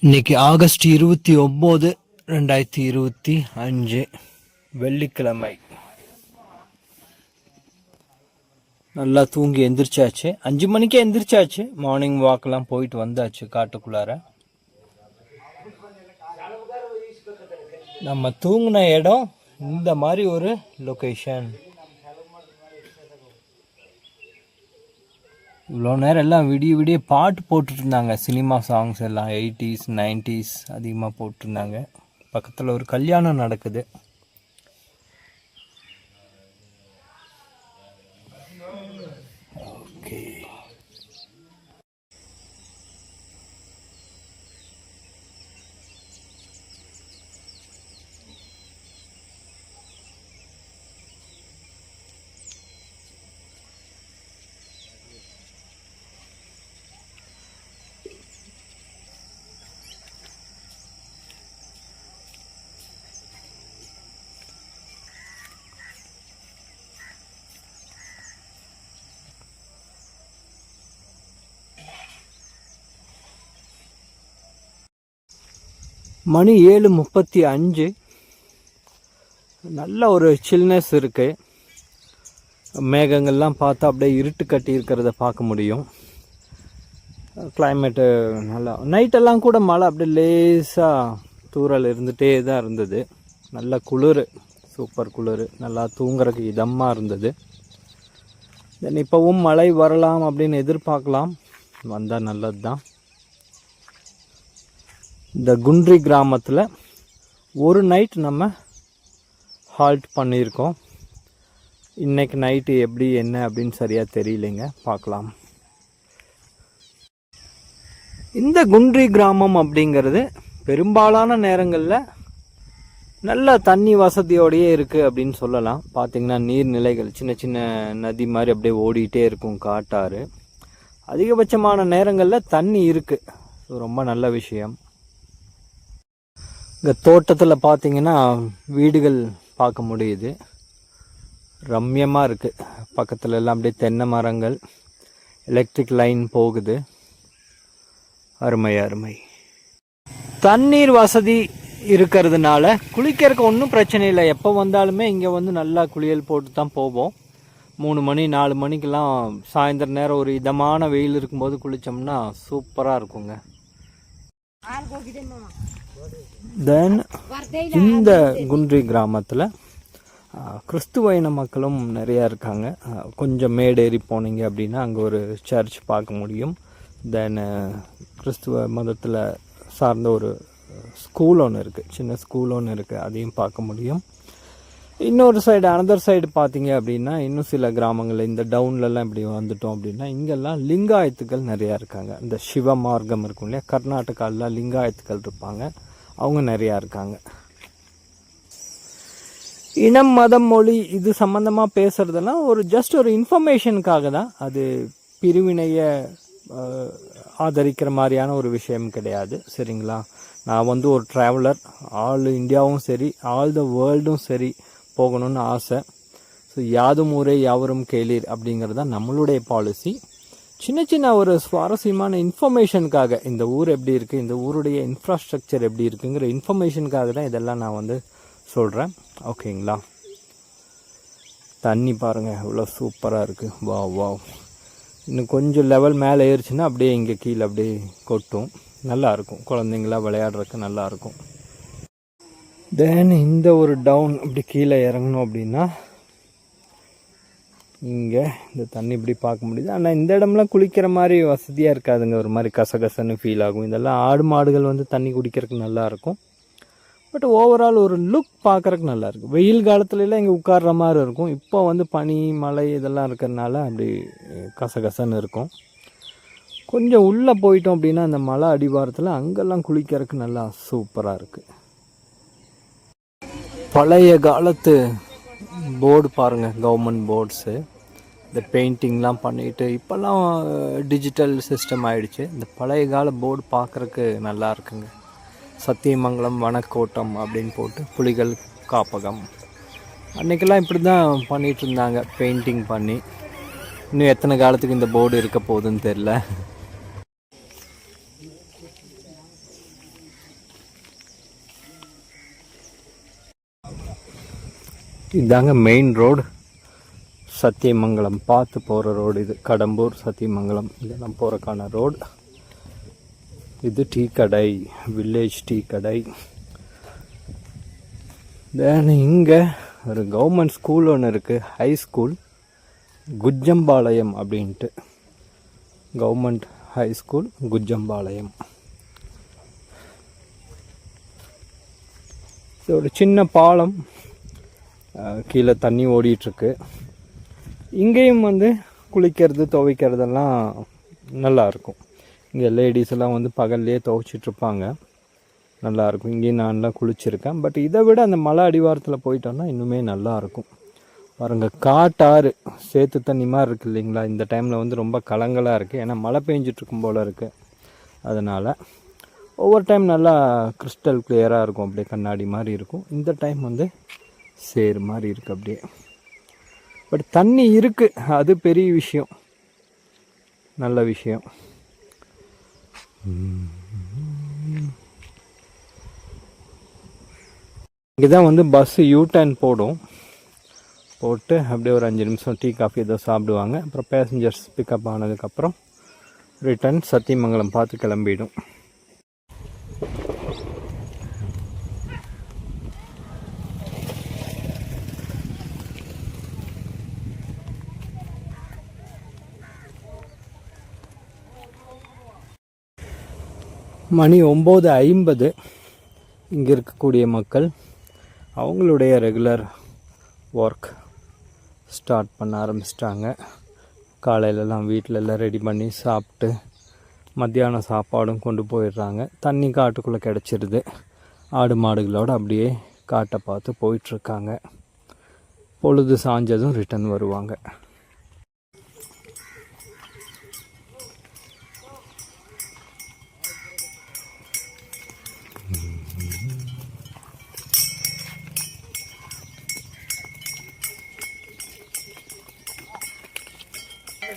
இன்னைக்கு ஆகஸ்ட் இருபத்தி ஒம்பது ரெண்டாயிரத்தி இருபத்தி அஞ்சு வெள்ளிக்கிழமை. நல்லா தூங்கி எந்திரிச்சாச்சு. அஞ்சு மணிக்கே எந்திரிச்சாச்சு. மார்னிங் வாக்கெல்லாம் போயிட்டு வந்தாச்சு காட்டுக்குள்ளார. நம்ம தூங்கின இடம் இந்த மாதிரி ஒரு லொக்கேஷன் இவ்வளோ நேரம் எல்லாம் விடிய விடிய பாட்டு போட்டுட்டு இருந்தாங்க. சினிமா சாங்ஸ் எல்லாம் எயிட்டிஸ் நைன்டிஸ் அதிகமாக போட்டிருந்தாங்க பக்கத்தில் ஒரு கல்யாணம் நடக்குது. மணி ஏழு முப்பத்தி அஞ்சு. நல்ல ஒரு சில்னஸ் இருக்குது மேகங்கள்லாம் பார்த்தா அப்படியே இருட்டு கட்டி இருக்கிறத பார்க்க முடியும். கிளைமேட்டு நல்லா நைட்டெல்லாம் கூட மழை அப்படியே லேசாக தூறல் இருந்துகிட்டே தான் இருந்தது. நல்ல குளிர் சூப்பர் குளிர் நல்லா தூங்குறதுக்கு இதமாக இருந்தது. தென் இப்போவும் மழை வரலாம் அப்படின்னு எதிர்பார்க்கலாம். வந்தால் நல்லது தான் இந்த குன்றி கிராமத்தில் ஒரு நைட் நம்ம ஹால்ட் பண்ணியிருக்கோம். இன்னைக்கு நைட்டு எப்படி என்ன அப்படின்னு சரியாக தெரியலைங்க. பார்க்கலாம். இந்த குன்றி கிராமம் அப்படிங்கிறது பெரும்பாலான நேரங்களில் நல்ல தண்ணி வசதியோடையே இருக்குது அப்படின்னு சொல்லலாம். பார்த்திங்கன்னா நீர்நிலைகள் சின்ன சின்ன நதி மாதிரி அப்படியே ஓடிட்டே இருக்கும் காட்டாறு. அதிகபட்சமான நேரங்களில் தண்ணி இருக்குது ரொம்ப நல்ல விஷயம். இங்கே தோட்டத்தில் பார்த்தீங்கன்னா வீடுகள் பார்க்க முடியுது. ரம்யமாக இருக்குது பக்கத்தில் எல்லாம் அப்படியே தென்னை மரங்கள் எலக்ட்ரிக் லைன் போகுது. அருமை அருமை. தண்ணீர் வசதி இருக்கிறதுனால குளிக்கிறதுக்கு ஒன்றும் பிரச்சனை இல்லை. எப்போ வந்தாலுமே இங்கே வந்து நல்லா குளியல் போட்டு தான் போவோம். மூணு மணி நாலு மணிக்கெல்லாம் சாயந்தரம் நேரம் ஒரு இதமான வெயில் இருக்கும்போது குளித்தோம்னா சூப்பராக இருக்குங்க. தென் இந்த குன்றி கிராமத்தில் கிறிஸ்துவ இன மக்களும் நிறையா இருக்காங்க. கொஞ்சம் மேடேறி போனீங்க அப்படின்னா அங்கே ஒரு சர்ச் பார்க்க முடியும். தென் கிறிஸ்துவ மதத்தில் சார்ந்த ஒரு ஸ்கூல் ஒன்று இருக்குது சின்ன ஸ்கூல் ஒன்று இருக்குது அதையும் பார்க்க முடியும். இன்னொரு சைடு அனதர் சைடு பார்த்தீங்க அப்படின்னா இன்னும் சில கிராமங்களில் இந்த டவுன்லலாம் இப்படி வந்துட்டோம் அப்படின்னா இங்கெல்லாம் லிங்காயத்துக்கள் நிறையா இருக்காங்க. இந்த சிவ மார்க்கம் இருக்கும் இல்லையா? கர்நாடகாவில் லிங்காயத்துக்கள் இருப்பாங்க. அவங்க நிறையா இருக்காங்க. இனம் மதம் மொழி இது சம்மந்தமாக பேசுகிறதெல்லாம் ஒரு ஜஸ்ட் ஒரு இன்ஃபர்மேஷனுக்காக தான். அது பிரிவினையை ஆதரிக்கிற மாதிரியான ஒரு விஷயம் கிடையாது. சரிங்களா? நான் வந்து ஒரு ட்ராவலர் ஆல் இந்தியாவும் சரி ஆல் த வேர்ல்டும் சரி போகணும்னு ஆசை. ஸோ யாதும் ஊரே யாவரும் கேளீர் அப்படிங்கிறது தான் நம்மளுடைய பாலிசி சின்ன சின்ன ஒரு சுவாரஸ்யமான இன்ஃபர்மேஷனுக்காக இந்த ஊர் எப்படி இருக்குது இந்த ஊருடைய இன்ஃப்ராஸ்ட்ரக்சர் எப்படி இருக்குங்கிற இன்ஃபர்மேஷனுக்காக தான் இதெல்லாம் நான் வந்து சொல்கிறேன் ஓகேங்களா தண்ணி பாருங்கள் இவ்வளோ சூப்பராக இருக்குது வா வா இன்னும் கொஞ்சம் லெவல் மேலே ஏறிச்சுன்னா அப்படியே இங்கே கீழே அப்படியே கொட்டும். நல்லாயிருக்கும் குழந்தைங்களாம் குழந்தைங்களா விளையாடுறதுக்கு நல்லா இருக்கும். தென் இந்த ஒரு டவுன் அப்படி கீழே இறங்கணும் அப்படின்னா இங்கே இந்த தண்ணி இப்படி பார்க்க முடியுது. ஆனால் இந்த இடம்லாம் குளிக்கிற மாதிரி வசதியாக இருக்காதுங்க. ஒரு மாதிரி கசகசன்னு ஃபீல் ஆகும். இதெல்லாம் ஆடு மாடுகள் வந்து தண்ணி குடிக்கிறதுக்கு நல்லா இருக்கும். பட் ஓவரால் ஒரு லுக் பார்க்குறக்கு நல்லாயிருக்கும் வெயில் காலத்துலலாம் இங்கே உட்கார்ற மாதிரி இருக்கும். இப்போ வந்து பனி மழை இதெல்லாம் இருக்கிறதுனால அப்படி கசகசன்னு இருக்கும். கொஞ்சம் உள்ளே போயிட்டோம் அப்படின்னா அந்த மலை அடிவாரத்தில் அங்கெல்லாம் குளிக்கிறதுக்கு நல்லா சூப்பராக இருக்குது பழைய காலத்து போர்டு பாருங்கள் கவர்மெண்ட் போர்ட்ஸு இந்த பெயிண்டிங்லாம் பண்ணிட்டு இப்போல்லாம் டிஜிட்டல் சிஸ்டம் ஆகிடுச்சு இந்த பழைய கால போர்டு பார்க்குறக்கு நல்லா இருக்குங்க. சத்தியமங்கலம் வனக்கோட்டம் அப்படின்னு போட்டு புலிகள் காப்பகம். அன்றைக்கெல்லாம் இப்படி தான் பண்ணிகிட்டு இருந்தாங்க பெயிண்டிங் பண்ணி. இன்னும் எத்தனை காலத்துக்கு இந்த போர்டு இருக்க போகுதுன்னு தெரில இதாங்க மெயின் ரோடு சத்தியமங்கலம் பார்த்து போகிற ரோடு இது. கடம்பூர் சத்தியமங்கலம். இதெல்லாம் போகிறக்கான ரோடு இது டீ கடை. வில்லேஜ் டீ கடை. தென் இங்கே ஒரு கவர்மெண்ட் ஸ்கூல் ஒன்று இருக்குது ஹை ஸ்கூல் குஜ்ஜம்பாளையம் அப்படின்ட்டு. கவர்மெண்ட் ஹை ஸ்கூல் குஜ்ஜம்பாளையம் இது ஒரு சின்ன பாலம். கீழே தண்ணி ஓடிட்டுருக்கு. இங்கேயும் வந்து குளிக்கிறது துவைக்கிறதெல்லாம் நல்லாயிருக்கும் இங்கே லேடிஸ் எல்லாம் வந்து பகல்லையே துவைச்சிட்டு இருப்பாங்க இங்கேயும் நான்லாம் குளிச்சிருக்கேன். பட் இதை விட அந்த மலை அடிவாரத்தில் போயிட்டோன்னா இன்னுமே நல்லாயிருக்கும் பாருங்கள் பாருங்க காட்டாறு சேத்து தண்ணி மாதிரி இருக்குது இல்லைங்களா? இந்த டைமில் வந்து ரொம்ப கலங்கலாக இருக்குது ஏன்னா மழை பெஞ்சிட்ருக்கும் போல் இருக்குது அதனால் ஒவ்வொரு டைம் நல்லா கிறிஸ்டல் கிளியராக இருக்கும். அப்படியே கண்ணாடி மாதிரி இருக்கும். இந்த டைம் வந்து சேர் மாதிரி இருக்குது அப்படியே. பட் தண்ணி இருக்குது அது பெரிய விஷயம். நல்ல விஷயம். இங்கே தான் வந்து பஸ்ஸு யூ டர்ன் போடும். போட்டு அப்படியே ஒரு அஞ்சு நிமிஷம் டீ காஃபி ஏதோ சாப்பிடுவாங்க. அப்புறம் பேசஞ்சர்ஸ் பிக்கப் ஆனதுக்கப்புறம் ரிட்டர்ன் சத்தியமங்கலம் பார்த்து கிளம்பிடும். மணி ஒம்பது ஐம்பது இங்கே இருக்கக்கூடிய மக்கள் அவங்களுடைய ரெகுலர் ஒர்க் ஸ்டார்ட் பண்ண ஆரம்பிச்சிட்டாங்க. காலையிலலாம் வீட்டிலலாம் ரெடி பண்ணி சாப்பிட்டு மத்தியானம் சாப்பாடும் கொண்டு போயிடுறாங்க. தண்ணி காட்டுக்குள்ளே கிடச்சிருது. ஆடு மாடுகளோடு அப்படியே காட்டை பார்த்து போயிட்டுருக்காங்க. பொழுது சாஞ்சதும் ரிட்டர்ன் வருவாங்க.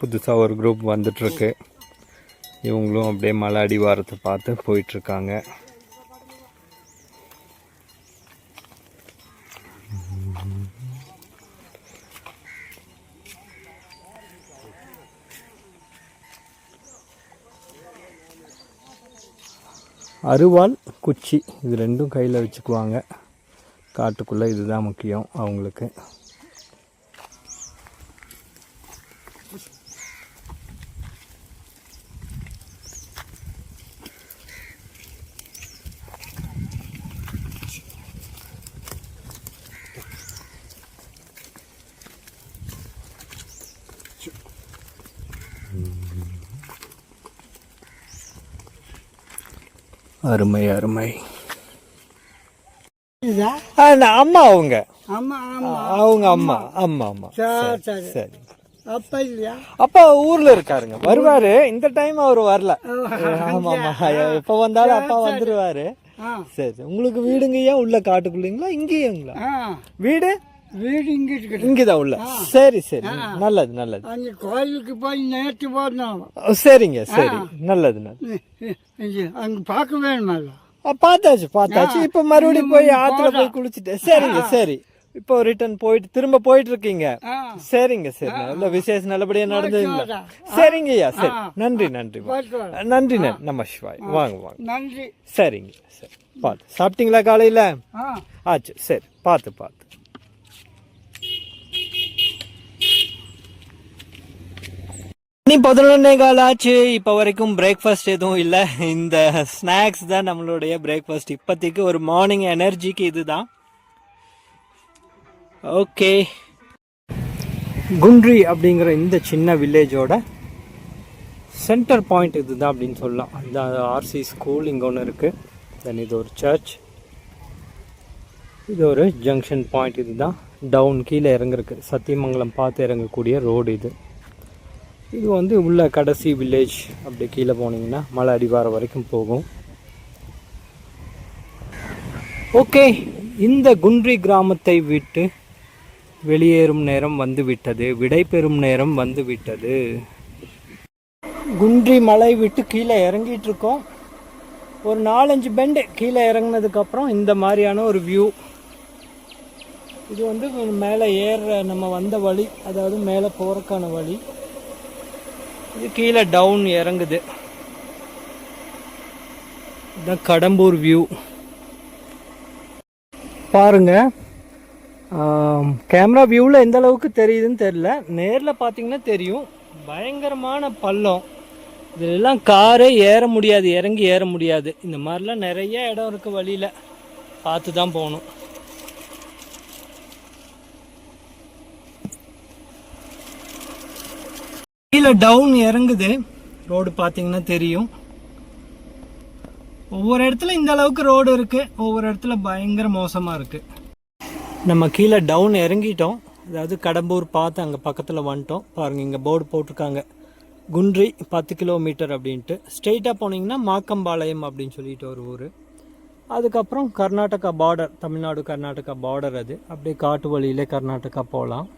புதுசாக ஒரு குரூப் வந்துட்டுருக்கு. இவங்களும் அப்படியே மலை அடிவாரத்தை பார்த்து போயிட்டுருக்காங்க. அருவாள் குச்சி இது ரெண்டும் கையில் வச்சுக்குவாங்க. காட்டுக்குள்ளே இதுதான் முக்கியம் அவங்களுக்கு. அருமை அருமை. அம்மா அவங்க. அவங்க அம்மா. அம்மா. அம்மா சரி. சரி. அப்பா இல்லையா? அப்பா ஊர்ல இருக்காருங்க. வருவாரு. இந்த டைம் அவர் வரல. ஆமா ஆமா எப்ப வந்தாலும் அப்பா வந்துருவாரு. சரி. உங்களுக்கு வீடுங்கய்யா உள்ள காட்டுக்குள்ளீங்களா? இங்கேயுங்களா வீடு? வீடு இங்க இருக்குது. இங்கதான் உள்ள. சரி சரி. நல்லது நல்லது. கோயிலுக்கு போய் நேற்று போனோம். சரிங்க சரி. நல்லது நல்லது. அங்க பார்க்க வேணுமல்ல? ஆ, பார்த்தாச்சு பார்த்தாச்சு. இப்ப மறுபடியும் போய் ஆத்துல போய் குளிச்சுட்டு. சரிங்க சரி. இப்போ ரிட்டர்ன் போயிட்டு திரும்ப போயிட்டு இருக்கீங்க சரிங்க சரி. நல்ல விசேஷம் நல்லபடியா நடந்ததுங்களா வரேன். சரிங்கய்யா சரி. நன்றி நன்றி. நன்றி நன்றி நம்ம சிவாய். வாங்க வாங்க. நன்றி. சரிங்க சரி. பார்த்து சாப்பிட்டீங்களா காலையில? ஆச்சு சரி. பார்த்து பார்த்து மணி பதினொன்னே கால் ஆச்சு. இப்போ வரைக்கும் பிரேக்ஃபாஸ்ட் எதுவும் இல்லை. இந்த ஸ்நாக்ஸ் தான் நம்மளுடைய பிரேக்ஃபாஸ்ட் இப்போதைக்கு ஒரு மார்னிங் எனர்ஜிக்கு இதுதான். ஓகே. குன்றி அப்படிங்கிற இந்த சின்ன வில்லேஜோட சென்டர் பாயிண்ட் இதுதான் அப்படின்னு சொல்லலாம். இந்த ஆர்சி ஸ்கூல் இங்கே ஒன்று இருக்குது தென் இது ஒரு சர்ச் இது ஒரு ஜங்ஷன் பாயிண்ட் இதுதான். டவுன் கீழே இறங்குறக்கு சத்தியமங்கலம் பார்த்து இறங்கக்கூடிய ரோடு இது. இது வந்து உள்ள கடைசி வில்லேஜ் அப்படி கீழே போனீங்கன்னா மலை அடிவாரம் வரைக்கும் போகும். ஓகே. இந்த குன்றி கிராமத்தை விட்டு வெளியேறும் நேரம் வந்து விட்டது விடை பெறும் நேரம் வந்து விட்டது குன்றி மலை விட்டு கீழே இறங்கிட்டு இருக்கோம் ஒரு நாலஞ்சு பெண்டு கீழே இறங்கினதுக்கப்புறம் இந்த மாதிரியான ஒரு வியூ இது வந்து மேலே ஏறுற நம்ம வந்த வழி அதாவது மேலே போகிறக்கான வழி. இது கீழே டவுன் இறங்குது. இதுதான் கடம்பூர் வியூ பாருங்கள் கேமரா வியூவில் எந்த அளவுக்கு தெரியுதுன்னு தெரில நேரில் பார்த்தீங்கன்னா தெரியும். பயங்கரமான பள்ளம். இதெல்லாம் காரே ஏற முடியாது இறங்கி ஏற முடியாது. இந்த மாதிரிலாம் நிறைய இடம் இருக்குது வழியில். பார்த்து தான் போகணும். கீழே டவுன் இறங்குது. ரோடு பார்த்தீங்கன்னா தெரியும். ஒவ்வொரு இடத்துல இந்த அளவுக்கு ரோடு இருக்குது ஒவ்வொரு இடத்துல பயங்கர மோசமாக இருக்குது நம்ம கீழே டவுன் இறங்கிட்டோம். அதாவது கடம்பூர் பார்த்து அங்கே பக்கத்தில் வந்துட்டோம். பாருங்க இங்கே போர்டு போட்டிருக்காங்க. குன்றி பத்து கிலோமீட்டர் அப்படின்ட்டு. ஸ்ட்ரெயிட்டாக போனீங்கன்னா மாக்கம்பாளையம் அப்படின்னு சொல்லிட்டு ஒரு ஊர். அதுக்கப்புறம் கர்நாடகா பார்டர் தமிழ்நாடு கர்நாடகா பார்டர் அது. அப்படியே காட்டு வழியிலே கர்நாடகா போகலாம்.